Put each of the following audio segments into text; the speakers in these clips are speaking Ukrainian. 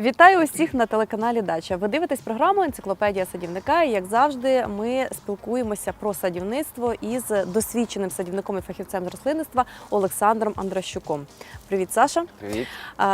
Вітаю усіх на телеканалі Дача. Ви дивитесь програму Енциклопедія садівника. І як завжди, ми спілкуємося про садівництво із досвідченим садівником і фахівцем з рослинництва Олександром Андрощуком. Привіт, Саша. Привіт.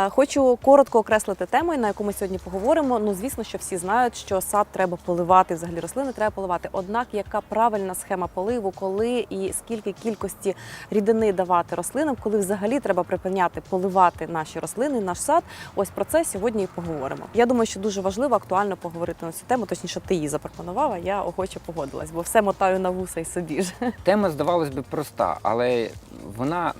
Хочу коротко окреслити тему, на яку ми сьогодні поговоримо. Ну, звісно, що всі знають, що сад треба поливати, взагалі рослини треба поливати. Однак, яка правильна схема поливу, коли і скільки кількості рідини давати рослинам, коли взагалі треба припиняти поливати наші рослини, наш сад. Ось про це сьогодні поговоримо. Я думаю, що дуже важливо актуально поговорити на цю тему. Точніше, ти її запропонувала. Я охоче погодилась, бо все мотаю на вуса і собі ж. Тема здавалось би проста, але вона.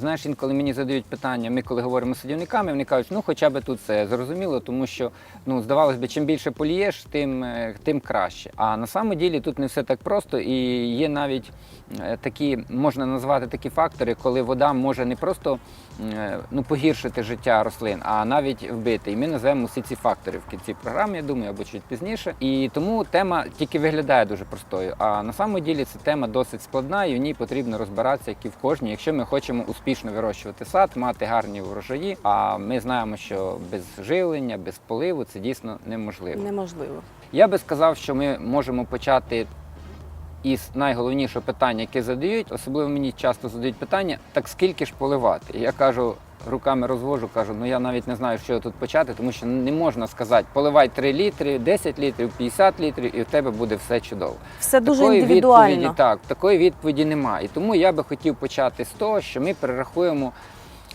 Знаєш, інколи мені задають питання, ми коли говоримо з садівниками, вони кажуть, ну хоча б тут це зрозуміло, тому що ну здавалось би, чим більше полієш, тим, е, тим краще. А на самом ділі тут не все так просто, і є навіть е, такі, можна назвати такі фактори, коли вода може не просто ну, погіршити життя рослин, а навіть вбити. І ми назвемо всі ці фактори в кінці програми, я думаю, або чуть пізніше. І тому тема тільки виглядає дуже простою. А на самом ділі ця тема досить складна, і в ній потрібно розбиратися, як і в кожній, якщо ми хочемо успішно вирощувати сад, мати гарні врожаї. А ми знаємо, що без живлення, без поливу це дійсно неможливо. Неможливо. Я би сказав, що ми можемо почати із найголовнішого питання, яке задають. Особливо мені часто задають питання: так скільки ж поливати? І я кажу. Руками розвожу, кажу, ну я навіть не знаю, що тут почати, тому що не можна сказати, поливай 3 літри, 10 літрів, 50 літрів, і в тебе буде все чудово. Все дуже такої індивідуально. відповіді, так, такої відповіді немає. І тому я би хотів почати з того, що ми перерахуємо,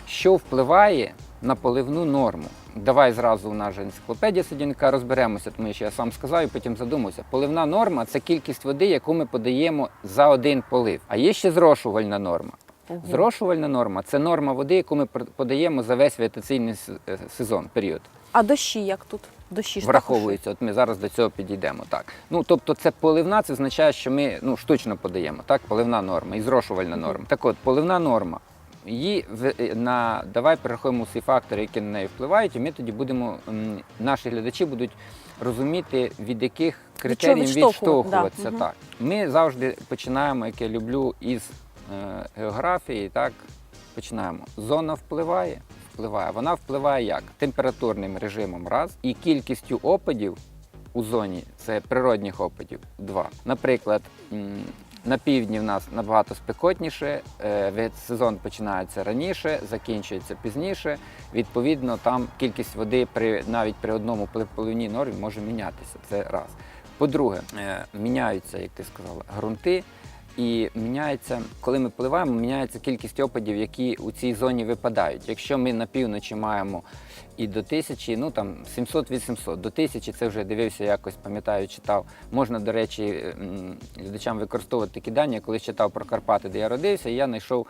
що впливає на поливну норму. Давай зразу у нас же енциклопедія садівника розберемося, тому що я сам сказав і потім задумався. Поливна норма це кількість води, яку ми подаємо за один полив. А є ще зрошувальна норма. Мгм. Зрошувальна норма це норма води, яку ми подаємо за весь вегетаційний е, сезон, період. А дощі як тут? Дощі ж також Враховується, от ми зараз до цього підійдемо. Так. Ну тобто, це поливна, це означає, що ми ну, штучно подаємо, так, поливна норма і зрошувальна норма. Так от, поливна норма. Її е, на давай перерахуємо всі фактори, які на неї впливають, і ми тоді будемо, наші глядачі будуть розуміти, від яких критеріїв відштовхуватися. да. Так. Ми завжди починаємо, як я люблю, із е, географії. Так, починаємо. Зона впливає, впливає. Вона впливає як? Температурним режимом раз і кількістю опадів у зоні це природних опадів два. Наприклад, на півдні в нас набагато спекотніше, е, сезон починається раніше, закінчується пізніше. Відповідно, там кількість води при навіть при одному поливній нормі може мінятися. Це раз. По-друге, е, міняються, як ти сказала, ґрунти. І міняється, коли ми поливаємо, міняється кількість опадів, які у цій зоні випадають. Якщо ми на півночі маємо і до тисячі, ну там 700-800, до тисячі це вже дивився, якось пам'ятаю, читав. Можна, до речі, глядачам використовувати такі дані. Я колись читав про Карпати, де я родився, і я знайшов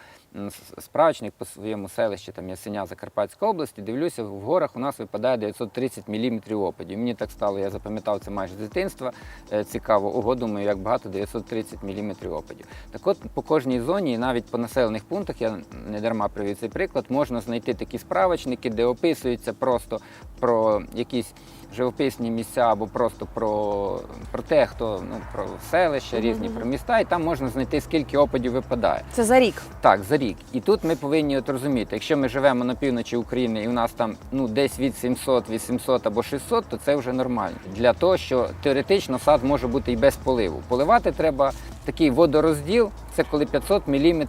справочник по своєму селищі, там Ясеня Закарпатської області. Дивлюся, в горах у нас випадає 930 мм опадів. Мені так стало, я запам'ятав це майже з дитинства. Е, Цікаво, ого, думаю, як багато 930 мм опадів. Так от по кожній зоні, навіть по населених пунктах, я не дарма привів цей приклад, можна знайти такі справочники, де описується просто про якісь живописні місця або просто про, про те, хто ну про селища різні, про міста, і там можна знайти скільки опадів випадає. Це за рік. Так, за рік. І тут ми повинні от розуміти, якщо ми живемо на півночі України і у нас там ну десь від 700, 800 або 600, то це вже нормально. Для того, що теоретично сад може бути і без поливу. Поливати треба такий водорозділ, це коли 500 мм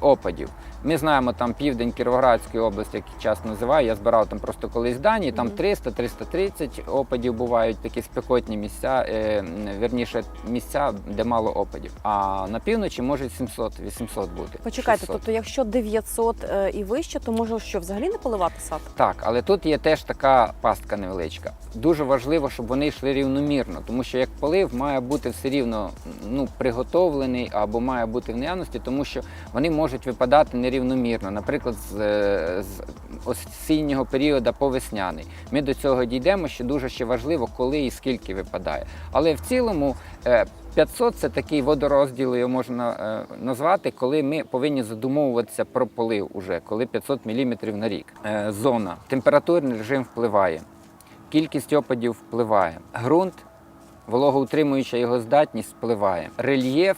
опадів. Ми знаємо там південь Кіровоградської області, як часто називаю. Я збирав там просто колись дані. Там 300-330 опадів бувають такі спекотні місця, е, вірніше місця, де мало опадів. А на півночі може 700-800 бути. Почекайте, 600. тобто, якщо 900 е, і вище, то може що взагалі не поливати сад? Так, але тут є теж така пастка невеличка. Дуже важливо, щоб вони йшли рівномірно, тому що як полив має бути все рівно ну, приготовлений або має бути в наявності, тому що вони можуть випадати нерівномірно. Наприклад, з, е, з осіннього періоду по весняний. Ми до цього дійдемо, що дуже ще важливо, коли і скільки випадає. Але в цілому е, 500 це такий водорозділ, його можна е, назвати, коли ми повинні задумовуватися про полив уже, коли 500 мм на рік. Е, Зона, температурний режим впливає, кількість опадів впливає, ґрунт, вологоутримуюча його здатність впливає, рельєф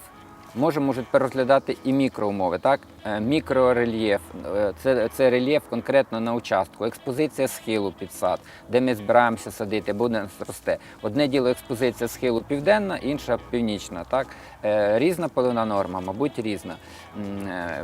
Можемо вже тепер розглядати і мікроумови. Так? Е, Мікрорельєф е, це, це рельєф конкретно на участку, експозиція схилу під сад, де ми збираємося садити, або де нас росте. Одне діло експозиція схилу південна, інша північна. Так? Е, Різна поливна норма, мабуть, різна.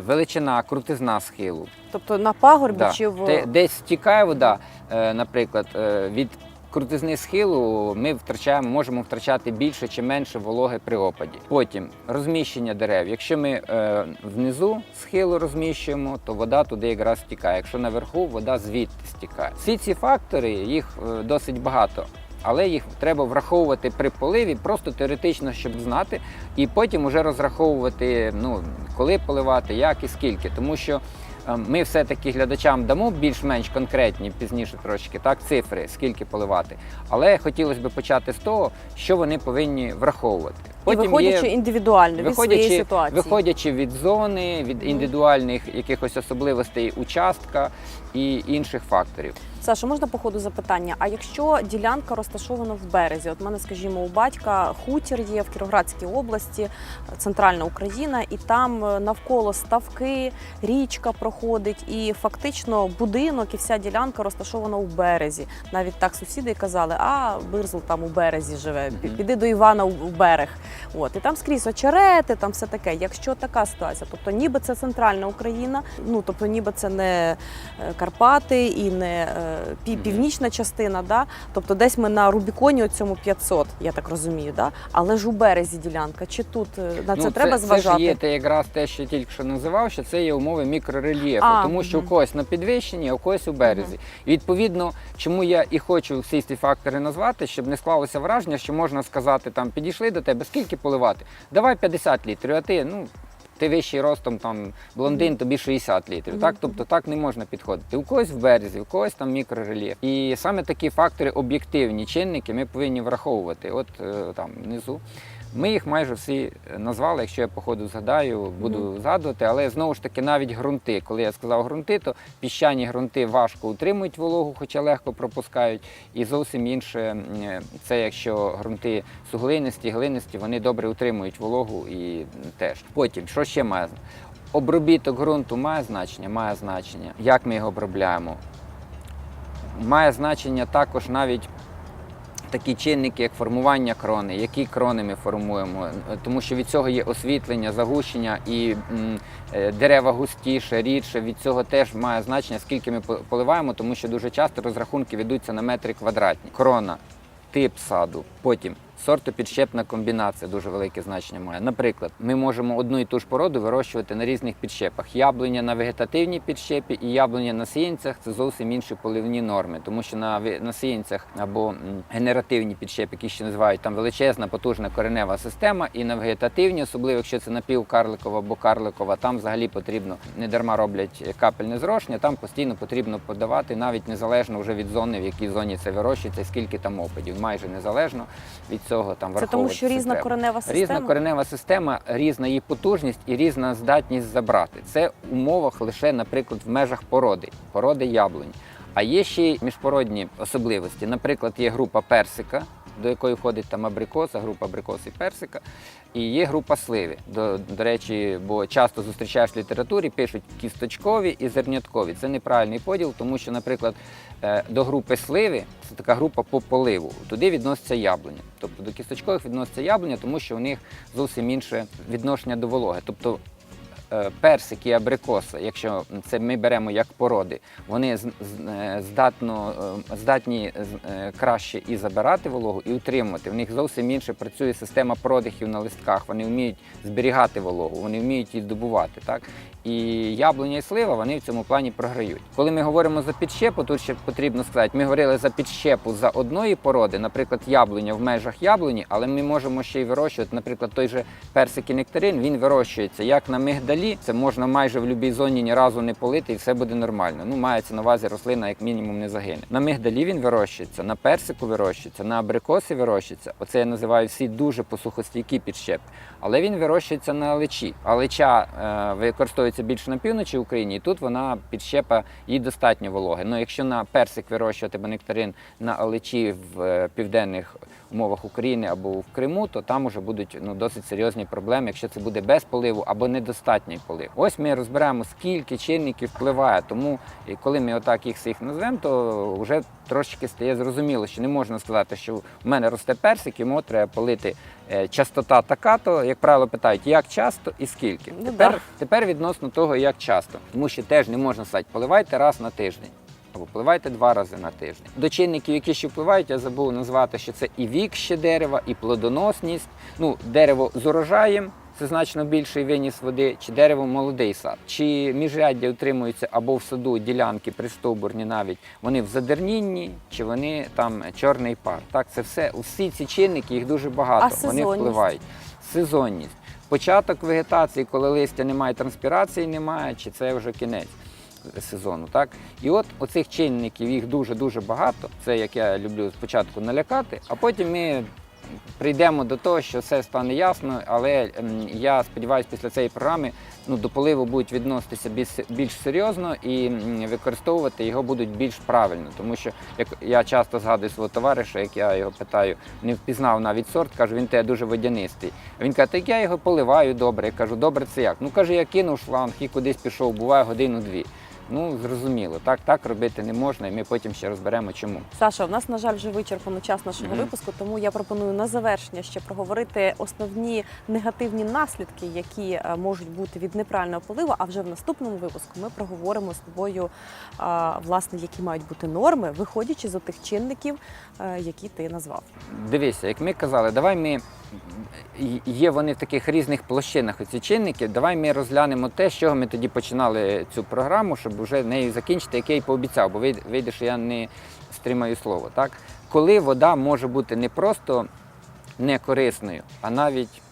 Величина, крутизна схилу. Тобто на пагорбі Да. чи в Десь стікає вода, наприклад, від крутизни схилу ми втрачаємо, можемо втрачати більше чи менше вологи при опаді. Потім розміщення дерев. Якщо ми е, внизу схилу розміщуємо, то вода туди якраз стікає. Якщо наверху, вода звідти стікає. Всі ці фактори, їх е, досить багато. Але їх треба враховувати при поливі, просто теоретично, щоб знати, і потім уже розраховувати, ну коли поливати, як і скільки. Тому що ми все-таки глядачам дамо більш-менш конкретні пізніше трошки так цифри, скільки поливати. Але хотілося б почати з того, що вони повинні враховувати. і виходячи індивідуально від своєї ситуації. виходячи від зони, від індивідуальних якихось особливостей участка і інших факторів. Саша, можна по ходу запитання? А якщо ділянка розташована в березі, от мене, скажімо, у батька хутір є в Кіровоградській області, центральна Україна, і там е, навколо ставки, річка проходить, і фактично будинок і вся ділянка розташована у березі. Навіть так сусіди казали, а Бирзл там у березі живе, піди до Івана у берег. От і там скрізь очерети, там все таке. Якщо така ситуація, тобто ніби це центральна Україна, ну тобто ніби це не е, Карпати і не е. Північна частина, да? тобто десь ми на Рубіконі цьому 500, я так розумію, да? але ж у березі ділянка. Чи тут е, на це, треба це, зважати? Це ж є те якраз те, що я тільки що називав, що це є умови мікрорельєфу, А, тому що мгм. у когось на підвищенні, а у когось у березі. І відповідно, чому я і хочу всі ці фактори назвати, щоб не склалося враження, що можна сказати, там підійшли до тебе, скільки поливати? Давай 50 літрів, а ти ну. Ти вищий ростом, там блондин, тобі 60 літрів. Так, тобто так не можна підходити. У когось в березі, у когось там мікрорельєф. І саме такі фактори, об'єктивні чинники, ми повинні враховувати. От е, там внизу. Ми їх майже всі е, назвали. Якщо я по ходу згадаю, буду згадувати. Але знову ж таки, навіть ґрунти. Коли я сказав ґрунти, то піщані ґрунти важко утримують вологу, хоча легко пропускають. І зовсім інше е, це якщо ґрунти суглинисті, глинисті, вони добре утримують вологу і теж. Потім, що ще має Обробіток ґрунту має значення, має значення. Як ми його обробляємо? Має значення також навіть такі чинники, як формування крони, які крони ми формуємо, тому що від цього є освітлення, загущення і е, дерева густіше, рідше. Від цього теж має значення, скільки ми поливаємо, тому що дуже часто розрахунки ведуться на метри квадратні. Крона, тип саду, потім. Сортопідщепна комбінація дуже велике значення має. Наприклад, ми можемо одну і ту ж породу вирощувати на різних підщепах. Яблуня на вегетативній підщепі і яблуня на сіянцях це зовсім інші поливні норми, тому що на, на сіянцях або генеративні підщепи, які ще називають там величезна, потужна коренева система, і на вегетативні, особливо якщо це напівкарликова або карликова, там взагалі потрібно не дарма роблять капельне зрошення, там постійно потрібно подавати навіть незалежно вже від зони, в якій зоні це вирощується, скільки там опадів, майже незалежно від цього там Це тому, що це різна коренева система. Різна коренева система, різна її потужність і різна здатність забрати. Це в умовах лише, наприклад, в межах породи, породи яблунь. А є ще й міжпородні особливості. Наприклад, є група персика, до якої входить там абрикоса, група абрикос і персика, і є група сливи. До, до речі, бо часто зустрічаєш в літературі, пишуть кісточкові і зерняткові. Це неправильний поділ, тому що, наприклад, е, до групи сливи це така група по поливу. Туди відноситься яблуня. Тобто до кісточкових відноситься яблуня, тому що у них зовсім інше відношення до вологи. Тобто персик і абрикоса, якщо це ми беремо як породи, вони е, здатно, е, здатні е, краще і забирати вологу, і утримувати. В них зовсім інше працює система продихів на листках. Вони вміють зберігати вологу, вони вміють її здобувати. Так? І яблуня і слива вони в цьому плані програють. Коли ми говоримо за підщепу, тут ще потрібно сказати, ми говорили за підщепу за одної породи, наприклад, яблуня в межах яблуні, але ми можемо ще й вирощувати, наприклад, той же персик і нектарин, він вирощується як на мигдалі, це можна майже в будь-якій зоні ні разу не полити, і все буде нормально. Ну, мається на увазі рослина, як мінімум, не загине. На мигдалі він вирощується, на персику вирощується, на абрикоси вирощується. Оце я називаю всі дуже посухостійкі підщепи. Але він вирощується на алечі. Алеча е, використовується більше на півночі України, і тут вона підщепа їй достатньо вологи. Ну, якщо на персик вирощувати нектарин на алечі в е, південних умовах України або в Криму, то там уже будуть ну, досить серйозні проблеми, якщо це буде без поливу або недостатній полив. Ось ми розберемо, скільки чинників впливає. Тому коли ми отак їх всіх назвемо, то вже трошки стає зрозуміло, що не можна сказати, що в мене росте персик, йому треба полити частота така, то як правило питають, як часто і скільки. Ну, тепер, да. тепер відносно того, як часто, тому що теж не можна сказати, поливайте раз на тиждень. Або впливайте два рази на тиждень. До чинників, які ще впливають, я забув назвати, що це і вік ще дерева, і плодоносність. Ну, дерево з урожаєм, це значно більший виніс води, чи дерево молодий сад, чи міжряддя утримуються або в саду ділянки пристовбурні навіть вони в задернінні, чи вони там чорний пар. Так, це все, всі ці чинники, їх дуже багато. А вони впливають. Сезонність. Початок вегетації, коли листя немає, транспірації немає, чи це вже кінець сезону. Так? І от оцих чинників їх дуже-дуже багато. Це як я люблю спочатку налякати, а потім ми прийдемо до того, що все стане ясно, але ем, я сподіваюся, після цієї програми ну, до поливу будуть відноситися більш, серйозно і використовувати його будуть більш правильно. Тому що як я часто згадую свого товариша, як я його питаю, не впізнав навіть сорт, кажу, він тебе дуже водянистий. Він каже, так я його поливаю добре. Я кажу, добре, це як? Ну каже, я кинув шланг і кудись пішов, буває годину-дві. Ну, зрозуміло, так, так робити не можна, і ми потім ще розберемо, чому. Саша, у нас, на жаль, вже вичерпано час нашого Мгм. випуску, тому я пропоную на завершення ще проговорити основні негативні наслідки, які е, можуть бути від неправильного поливу. А вже в наступному випуску ми проговоримо з тобою, власне, які мають бути норми, виходячи з тих чинників, е, які ти назвав. Дивися, як ми казали, давай ми є вони в таких різних площинах, оці чинники. Давай ми розглянемо те, з чого ми тоді починали цю програму, щоб вже нею закінчити, як я й пообіцяв, бо вийде, що я не стримаю слово. Так? Коли вода може бути не просто некорисною, а навіть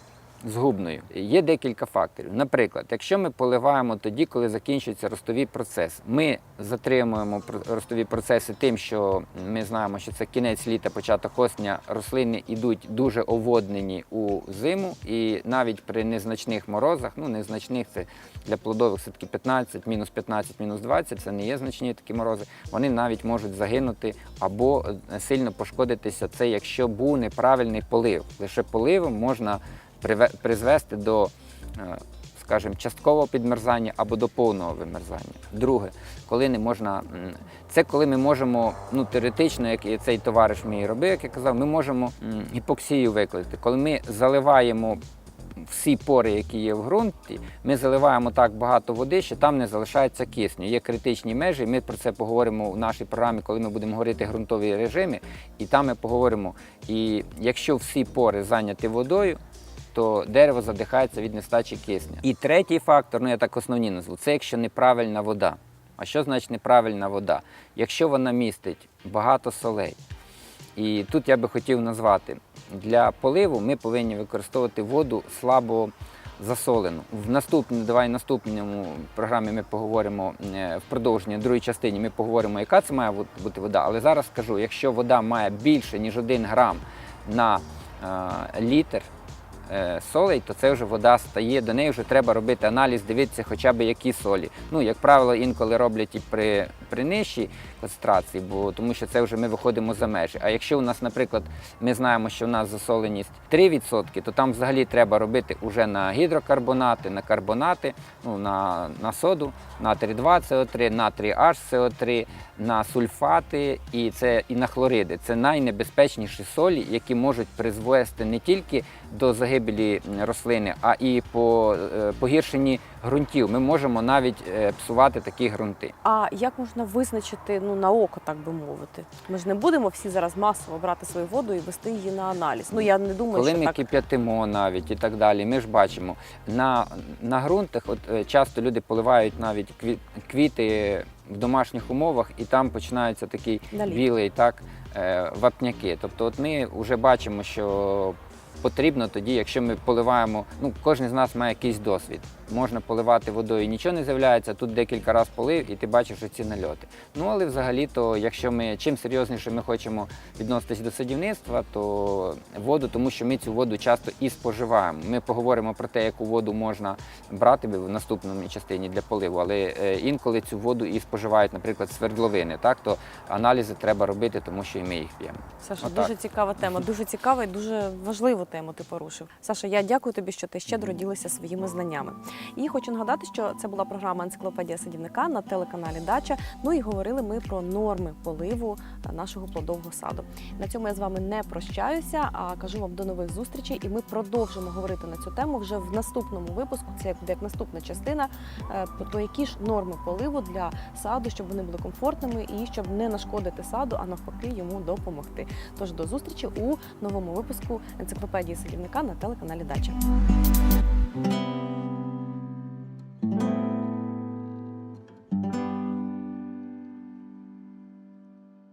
згубною. Є декілька факторів. Наприклад, якщо ми поливаємо тоді, коли закінчуються ростові процеси, ми затримуємо ростові процеси тим, що ми знаємо, що це кінець літа, початок осня, рослини йдуть дуже оводнені у зиму, і навіть при незначних морозах, ну незначних це для плодових все-таки 15, мінус 15, мінус 20, це не є значні такі морози. Вони навіть можуть загинути або е, сильно пошкодитися. Це якщо був неправильний полив. Лише поливом можна призвести до, е, скажімо, часткового підмерзання або до повного вимерзання. Друге, коли не можна, це коли ми можемо, ну теоретично, як і цей товариш мій робив, як я казав, ми можемо гіпоксію викликати. Коли ми заливаємо всі пори, які є в ґрунті, ми заливаємо так багато води, що там не залишається кисню. Є критичні межі. Ми про це поговоримо в нашій програмі, коли ми будемо говорити ґрунтові режими, і там ми поговоримо. І якщо всі пори зайняті водою, то дерево задихається від нестачі кисня. І третій фактор, ну я так основні назву, це якщо неправильна вода. А що значить неправильна вода? Якщо вона містить багато солей, і тут я би хотів назвати, для поливу ми повинні використовувати воду слабо засолену. В наступному, давай наступному програмі ми поговоримо е, в продовженні другій частині. Ми поговоримо, яка це має бути вода. Але зараз скажу, якщо вода має більше ніж 1 грам на е, літр солей, то це вже вода стає. До неї вже треба робити аналіз, дивитися, хоча б які солі. Ну, як правило, інколи роблять і при, при нижчій концентрації, бо тому що це вже ми виходимо за межі. А якщо у нас, наприклад, ми знаємо, що у нас засоленість 3%, то там взагалі треба робити вже на гідрокарбонати, на карбонати, ну, на, на соду, натрій 2 СО3, натрій HCO3, на сульфати і це і на хлориди. Це найнебезпечніші солі, які можуть призвести не тільки до загибелі рослини, а і по е, погіршенні ґрунтів. Ми можемо навіть е, псувати такі ґрунти. А як можна визначити ну на око, так би мовити? Ми ж не будемо всі зараз масово брати свою воду і вести її на аналіз. Ну я не думаю, Коли що ми так кип'ятимо навіть і так далі, ми ж бачимо на, на ґрунтах, от е, часто люди поливають навіть кві- квіти в домашніх умовах, і там починається такий Наліт. білий так, е, вапняки. Тобто, от ми вже бачимо, що потрібно тоді, якщо ми поливаємо, ну кожен з нас має якийсь досвід. Можна поливати водою, нічого не з'являється. Тут декілька разів полив, і ти бачиш що ці нальоти. Ну але взагалі-то, якщо ми чим серйозніше ми хочемо відноситись до садівництва, то воду, тому що ми цю воду часто і споживаємо. Ми поговоримо про те, яку воду можна брати в наступному частині для поливу, але е, інколи цю воду і споживають, наприклад, свердловини. Так то аналізи треба робити, тому що і ми їх п'ємо. Саша, Отак. дуже цікава тема, дуже цікава і дуже важливу тему ти порушив. Саша, я дякую тобі, що ти щедро ділишся своїми знаннями. І хочу нагадати, що це була програма Енциклопедія садівника на телеканалі Дача. Ну і говорили ми про норми поливу е, нашого плодового саду. На цьому я з вами не прощаюся, а кажу вам до нових зустрічей. І ми продовжимо говорити на цю тему вже в наступному випуску. Це буде як наступна частина. е, Про які ж норми поливу для саду, щоб вони були комфортними і щоб не нашкодити саду, а навпаки йому допомогти. Тож до зустрічі у новому випуску енциклопедії садівника на телеканалі Дача.